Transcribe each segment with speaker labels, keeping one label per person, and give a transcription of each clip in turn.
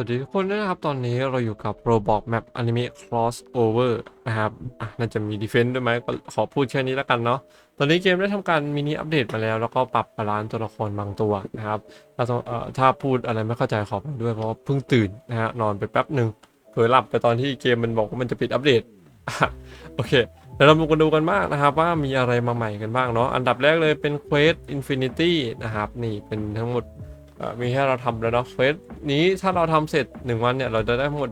Speaker 1: วัสดีทุกคนนะครับ ตอนนี้เราอยู่กับ Roblox Map Anime Crossover นะครับอะน่าจะมี Defense ด้วยไหมก็ขอพูดแค่นี้แล้วกันเนาะ ตอนนี้เกมได้ทำการมินิอัปเดตมาแล้ว แล้วก็ปรับบาลานซ์ตัวละครบางตัวนะครับถ้าถ้าพูดอะไรไม่เข้าใจขอไปด้วยเพราะเพิ่งตื่นนะฮะนอนไปแป๊บหนึ่งเผลอหลับไปตอนที่เกมมันบอกว่ามันจะปิดอัปเดต โอเคเดี๋ยวเรามาดูกันบ้างนะครับ ว่ามีอะไรมาใหม่กันบ้างเนาะ อันดับแรกเลยเป็น Quest Infinity นะครับ นี่เป็นทั้งหมด มีให้เราทำแล้วเนาะเควสนี้ถ้าเราทำเสร็จ 1 วันเนี่ย เราจะได้ทั้งหมด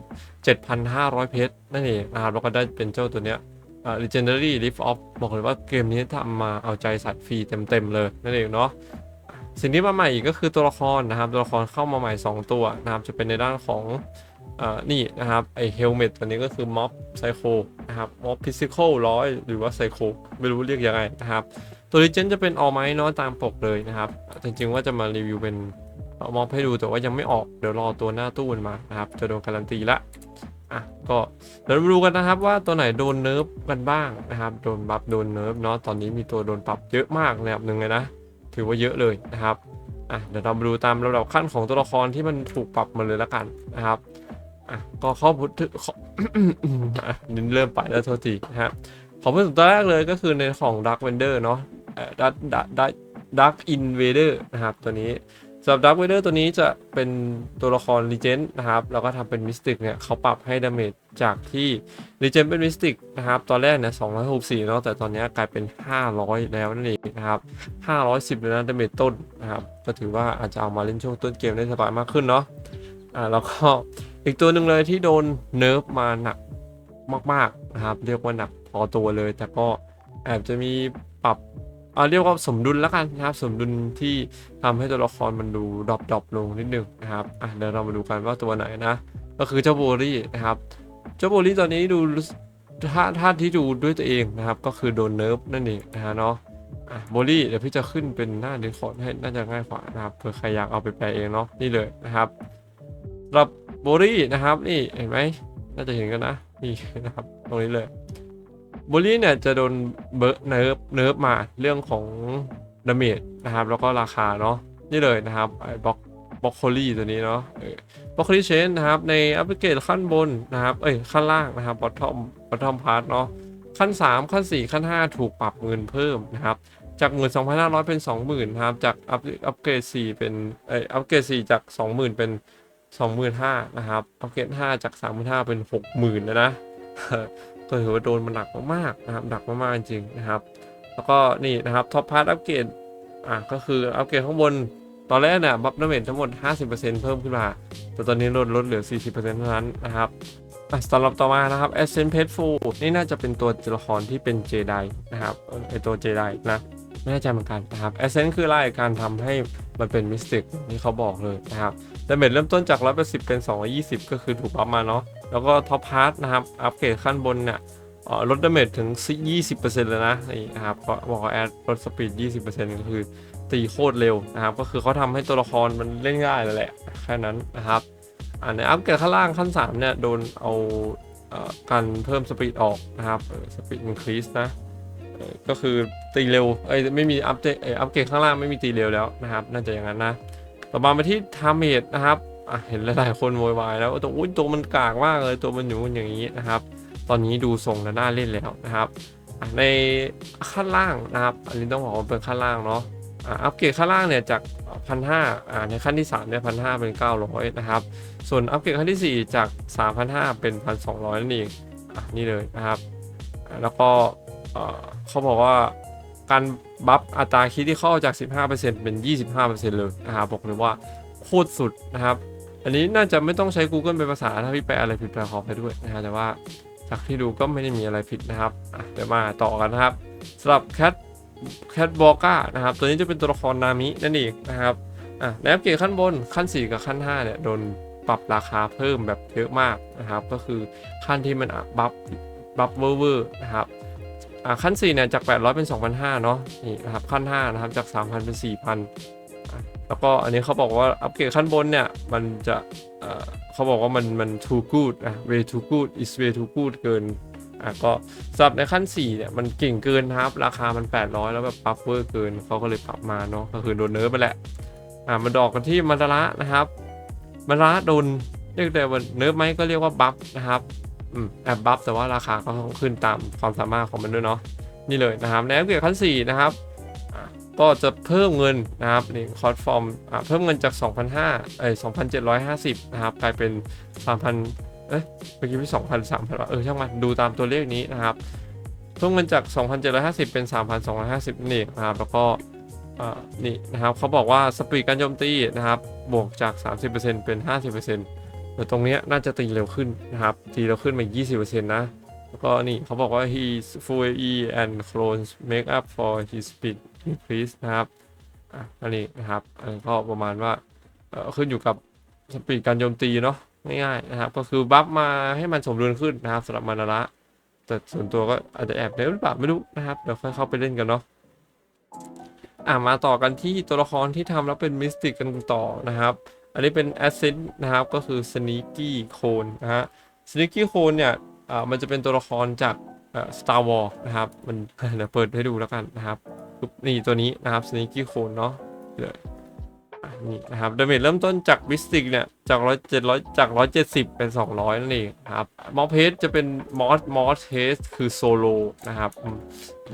Speaker 1: 7,500 เพชรนั่นเองนะครับแล้วก็ได้เป็นเจ้าตัวเนี้ยอ่า legendary lift off บอกเลยว่าเกมนี้ทำมาเอาใจสัตว์ฟรีเต็มๆเลยนั่นเองเนาะสิ่งที่มาใหม่อีกก็คือตัวละครนะครับ ตัวละครเข้ามาใหม่ 2 ตัวนะครับ จะเป็นในด้านของอ่อนี่นะครับ ไอเฮลเมตตัวนี้ก็คือม็อบไซโคนะครับม็อบฟิสิคอลร้อยหรือว่าไซโคไม่รู้เรียกยังไงนะครับ ตัวลิเจนจะเป็นออไมเนาะตามปกเลยนะครับ จริงๆว่าจะมารีวิวเป็น เอามอบให้ดูแต่ว่ายังไม่ออกเดี๋ยวรอตัวหน้าตู้มันมานะครับจะโดนการันตีละอะก็เดี๋ยวมาดูกันนะครับว่าตัวไหนโดนเนิร์ฟกันบ้างนะครับโดนบัฟโดนเนิร์ฟเนาะตอนนี้มีตัวโดนปรับเยอะมากระดับหนึ่งเลยนะ ถือว่าเยอะเลยนะครับอะเดี๋ยวเรามาดูตามลำดับขั้นของตัวละครที่มันถูกปรับมาเลยละกันนะครับอะก็เข้าพูดถึงขออะนี่เริ่มไปแล้วโทษทีนะครับขอพูดถึงตัวแรกเลยก็คือในของ Dark Vendor เนาะเอ่อ Dark Dark Dark Invader นะครับตัวนี้ สำหรับดักเวเดอร์ตัวนี้จะเป็นตัวละคร l ีเจนนะครับ แล้วก็ทำเป็นมิสติกเนี่ยเขาปรับให้ดาเมจจากที่ l ีเจนเป็นมิสติกนะครับ ตอนแรกเนี่ย264เนาะแต่ตอนนี้กลายเป็น500แล้วนั่นเองนะครับ510เลยนะดาเมจต้นนะครับ ก็ถือว่าอาจจะเอามาเล่นช่วงต้นเกมได้สบายมากขึ้นเนาะอ่าแล้วก็อีกตัวหนึ่งเลยที่โดนเนิร์ฟมาหนักมากๆนะครับ เรียกว่าหนักพอตัวเลย แต่ก็แอบจะมีปรับ เอาเรียกว่าสมดุลแล้วกันนะครับ สมดุลที่ทำให้ตัวละครมันดูดรอปดอปลงนิดนึงนะครับอะเดี๋ยวเรามาดูกันว่าตัวไหนนะ ก็คือเจ้าโบลี่นะครับ เจ้าโบลี่ตอนนี้ดูถ้าถ้าที่ดูด้วยตัวเองนะครับ ก็คือโดนเนิร์ฟนั่นเองนะฮะเนาะอะโบลี่เดี๋ยวพี่จะขึ้นเป็นหน้าเดคอร์ดให้น่าจะง่ายกว่านะครับเผื่อใครอยากเอาไปแปลเองเนาะนี่เลยนะครับสำหรับโบลี่นะครับ นี่เห็นไหมน่าจะเห็นกันนะนี่นะครับ ตรงนี้เลย บูลลี่เนี่ยจะโดนเบิร์เนิร์ฟเนิร์ฟมาเรื่องของดาเมจนะครับ แล้วก็ราคาเนาะนี่เลยนะครับไอ้บล็อกบล็อกโคลี่ตัวนี้เนาะบล็อกโคลี่เชนนะครับ ในอัปเกรดขั้นบนนะครับ เอ้ยขั้นล่างนะครับบอททอมบอททอมพาร์ทเนาะขั้น 3 ขั้น 4 ขั้น 5 ถูกปรับเงินเพิ่มนะครับ จากหมื่นสองพันห้าร้อยเป็นสองหมื่นครับ จากอัพอัปเกรดสี่เป็นเอ้ยอัปเกรดสี่จากสองหมื่นเป็นสองหมื่นห้านะครับอัปเกรดห้าจากสามหมื่นห้าเป็นหกหมื่นนะนะ ก็ถือว่าโดนมันหนักมากๆนะครับหนักมากๆจริงๆนะครับ แล้วก็นี่นะครับท็อปพาร์ตอัปเกรดอะก็คืออัปเกรดข้างบนตอนแรกเนี่ยบัฟดาเมจทั้งหมด 50%เพิ่มขึ้นมา แต่ตอนนี้ลดลดเหลือ 40%เท่านั้นนะครับสำหรับต่อมานะครับ Ascent p a t f u l นี่น่าจะเป็นตัวละครที่เป็นเจไดนะครับไอตัวเจไดนะไม่แน่ใจเหมือนกันนะครับ Ascent คืออะไรการทำให้มันเป็นมิสติกที่เขาบอกเลยนะครับดาเมจเริ่มต้นจาก 180 เป็น 220 ก็คือถูกบัฟมาเนาะ แล้วก็ท็อปพาร์ทนะครับ อัปเกรดขั้นบนเนี่ยลดดาเมจถึง 20%เลยนะนี่นะครับเพราะบอกว่าแอดลดสปีด 20%ก็คือตีโคตรเร็วนะครับ ก็คือเขาทำให้ตัวละครมันเล่นง่ายเลยแหละ แค่นั้นนะครับอ่าในอัปเกรดขั้นล่างขั้น 3 เนี่ย โดนเอาอการเพิ่มสปีดออกนะครับสปีดอินครีสนะก็คือตีเร็วเอ้ยไม่มีอัปเดตเอ่ออัปเกรดข้างล่างไม่มีตีเร็วแล้วนะครับ น่าจะอย่างนั้นนะ ต่อมาไปที่ทาเมดนะครับ อะเห็นหลายๆคนโวยวายแล้วตัวอุ้ยตัวมันกากมากเลยตัวมันอยู่อย่างนี้นะครับ ตอนนี้ดูทรงแล้วน่าเล่นแล้วนะครับในขั้นล่างนะครับ อันนี้ต้องบอกว่าเป็นขั้นล่างเนาะอัปเกรดขั้นล่างเนี่ยจากพันห้าในขั้นที่3เนี่ยพันห้าเป็น 900 นะครับ ส่วนอัปเกรดขั้นที่ 4 จาก 3,500 เป็น 1,200 นั่นเองอะนี่เลยนะครับ แล้วก็เอ่อเขาบอกว่าการบัฟอัตราคิดที่เข้าจาก 15%เป็น 25%เลยนะครับบอกเลยว่าโคตรสุดนะครับ อันนี้น่าจะไม่ต้องใช้ Google เป็นภาษาถ้าพี่แปลอะไรผิดแปลขอไปด้วยนะฮะแต่ว่าจากที่ดูก็ไม่ได้มีอะไรผิดนะครับเดี๋ยวมาต่อกันนะครับสำหรับ Cat Cat b o g a นะครับ ตัวนี้จะเป็นตัวละครนามินั่นเองนะครับอะในอัปเกรดขั้นบนขั้น 4 กับขั้น 5 เนี่ยโดนปรับราคาเพิ่มแบบเยอะมากนะครับ ก็คือขั้นที่มันบัฟบัฟเวอร์เวอร์นะครับขั้น4เนี่ยจาก 800 เป็น 2,500 เนาะนี่นะครับขั้น 5 นะครับจาก 3,000 เป็น 4,000 แล้วก็อันนี้เขาบอกว่าอัปเกรดขั้นบนเนี่ย มันจะเเขาบอกว่ามันมัน too good อะ way too good is way too good เกินอะก็สำหรับในขั้น 4 เนี่ย มันเก่งเกินนะครับ ราคามัน 800 แล้วแบบปัฟเวอร์เกินเขาก็เลยปรับมาเนาะก็คือโดนเนิร์ฟไปแหละ อ่ามาดอกกันที่มาดาระนะครับมาดาระโดนเรียกได้ว่าเนิร์ฟไหมก็เรียกว่าบัฟนะครับอืมแอบบัฟแต่ว่าราคาก็ต้องขึ้นตามความสามารถของมันด้วยเนาะนี่เลยนะครับในอัปเกรดขั้น 4 นะครับ ก็จะเพิ่มเงินนะครับนี่คอร์สฟอร์มเพิ่มเงินจาก 2,500เอ้ย2,750 นะครับ กลายเป็น 3,000 เอ้ยเมื่อกี้พี่2,000 3,000เออช่างมันดูตามตัวเลขนี้นะครับ เพิ่มเงินจาก 2,750 เป็น 3,250นั่นเองนะครับ แล้วก็นี่นะครับเขาบอกว่าสปีดการโจมตีนะครับ บวกจาก 30%เป็น 50%แต่ตรงนี้น่าจะตีเร็วขึ้นนะครับ ตีเร็วขึ้นมา 20%นะแล้วก็นี่เขาบอกว่า his full AE and clones make up for his speed increase นะครับอะอันนี้นะครับอันก็ประมาณว่าขึ้นอยู่กับสปีดการโจมตีเนาะง่ายๆนะครับ ก็คือบัฟมาให้มันสมดุลขึ้นนะครับสำหรับมานาระแต่ส่วนตัวก็อาจจะแอบเล่นหรือเปล่าไม่รู้นะครับเดี๋ยวค่อยเข้าไปเล่นกันเนาะอะมาต่อกันที่ตัวละครที่ทำแล้วเป็นมิสติกกันต่อนะครับ อันนี้เป็นแอสเซนต์นะครับก็คือสนีกี้โคนนะฮะสนีกี้โคนเนี่ยอ่ามันจะเป็นตัวละครจากอ่อ Star Wars นะครับมันเดี๋ยวเปิดให้ดูแล้วกันนะครับ นี่ตัวนี้นะครับสนีกี้โคนเนาะเลยนี่นะครับดาเมจเริ่มต้นจากมิสติกเนี่ยจากร้อยเจ็ดร้อยจากร้อยเจ็ดสิบเป็นสองร้อยนั่นเองนะครับมอสเพสจะเป็นมอสมอสเทสคือโซโลนะครับ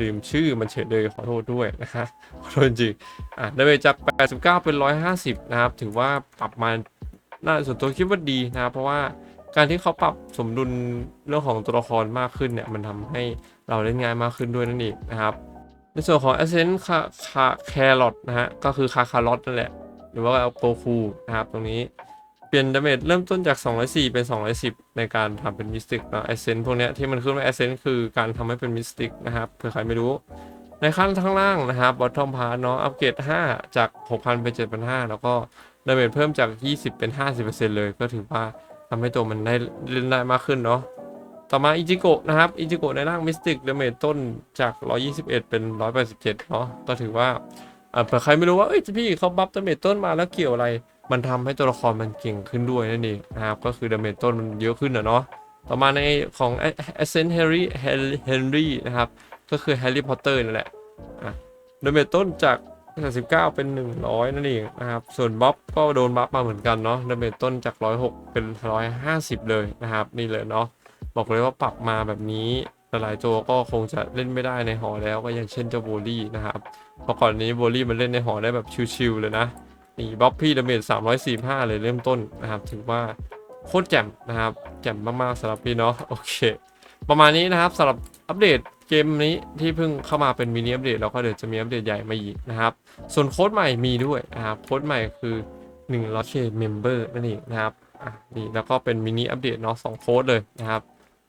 Speaker 1: ลืมชื่อมันเฉยเลยขอโทษด้วยนะครับขอโทษจริงอะดาเมจจาก89เก้าเป็น150นะครับ ถือว่าปรับมาน่าส่วนตัวคิดว่าดีนะครับเพราะว่าการที่เขาปรับสมดุลเรื่องของตัวละครมากขึ้นเนี่ยมันทำให้เราเล่นง่ายมากขึ้นด้วยนั่นเองนะครับ ในส่วนของ Ascent คาคาแครอทนะฮะ ก็คือคาคารอทนั่นแหละ หรือว่าเออโกคูนะครับตรงนี้ เปลี่ยนดาเมจเริ่มต้นจาก 204 เป็น 210 ในการทำเป็นมิสติกนะ Ascent พวกเนี้ยที่มันขึ้นว่า Ascent คือการทำให้เป็นมิสติกนะครับเผื่อใครไม่รู้ ในขั้นข้างล่างนะครับ bottom part เนาะ อัปเกรด 5 จาก 6,000 เป็น 7,500 แล้วก็ดาเมจเพิ่มจาก 20 เป็น 50%เลย ก็ถือว่าทำให้ตัวมันได้เล่นได้มากขึ้นเนาะ ต่อมาอิจิโกะนะครับ อิจิโกะในร่างมิสติกเดเมจต้นจาก 121 เป็น 187 เนาะก็ถือว่าเผื่อใครไม่รู้ว่า เอ้ยพี่เขาบัฟดเมจต้นมาแล้วเกี่ยวอะไร มันทำให้ตัวละครมันเก่งขึ้นด้วยนั่นเองนะครับ ก็คือเดเมจต้นมันเยอะขึ้นนะเนาะ ต่อมาในของ Ascent Harry Henry นะครับ ก็คือ Harry Potter นั่นแหละเดเมจต้นจาก89เป็น 100 นั่นเองนะครับ ส่วนบ๊อบก็โดนบัฟมาเหมือนกันเนาะเดเมจต้นจาก 106 เป็น 150 เลยนะครับ นี่เลยเนาะ บอกเลยว่าปรับมาแบบนี้หลายๆตัวก็คงจะเล่นไม่ได้ในหอแล้วก็อย่างเช่นเจ้าโบลี่นะครับเพราะก่อนนี้โบลี่มันเล่นในหอได้แบบชิวๆเลยนะนี่บ๊อบพี่ดาเมจ345 เลยเริ่มต้นนะครับ ถือว่าโคตรแจ่มนะครับ แจ่มมากๆสำหรับพี่เนาะโอเค ประมาณนี้นะครับสำหรับอัปเดตเกมนี้ที่เพิ่งเข้ามาเป็นมินิอัปเดตแล้วก็เดี๋ยวจะมีอัปเดตใหญ่มาอีกนะครับ ส่วนโค้ดใหม่มีด้วยนะครับโค้ดใหม่คือ1 l o t เมมเบอร์นั่นเองนะครับนี่แล้วก็เป็นมินิอัปเดตเนาะสองโค้ดเลยนะครับ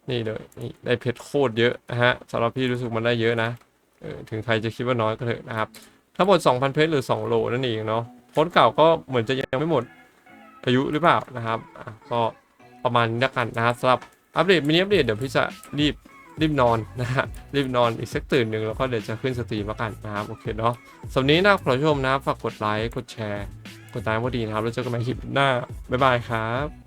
Speaker 1: นี่เลยนี่ได้เพชรโคตรเยอะนะฮะสำหรับพี่รู้สึกมันได้เยอะนะเออถึงใครจะคิดว่าน้อยก็เถอะนะครับทั้งหมด 2,000 เพชรหรือ 2 โลนั่นเองเนาะโค้ดเก่าก็เหมือนจะยังไม่หมดอายุหรือเปล่านะครับอะก็ประมาณนี้แล้วกันนะครับสำหรับอัปเดตมินิอัปเดตเดี๋ยวพี่จะรีบรีบนอนนะฮะรีบนอนอีกสักตื่นหนึ่งแล้วก็เดี๋ยวจะขึ้นสตรีมแล้วกันนะครับโอเคเนาะสำหรับนี้นะขอชมนะฝากกดไลค์กดแชร์ กดตามก็ดีนะครับแล้วเจอกันใหม่คลิปหน้าบ๊ายบายครับ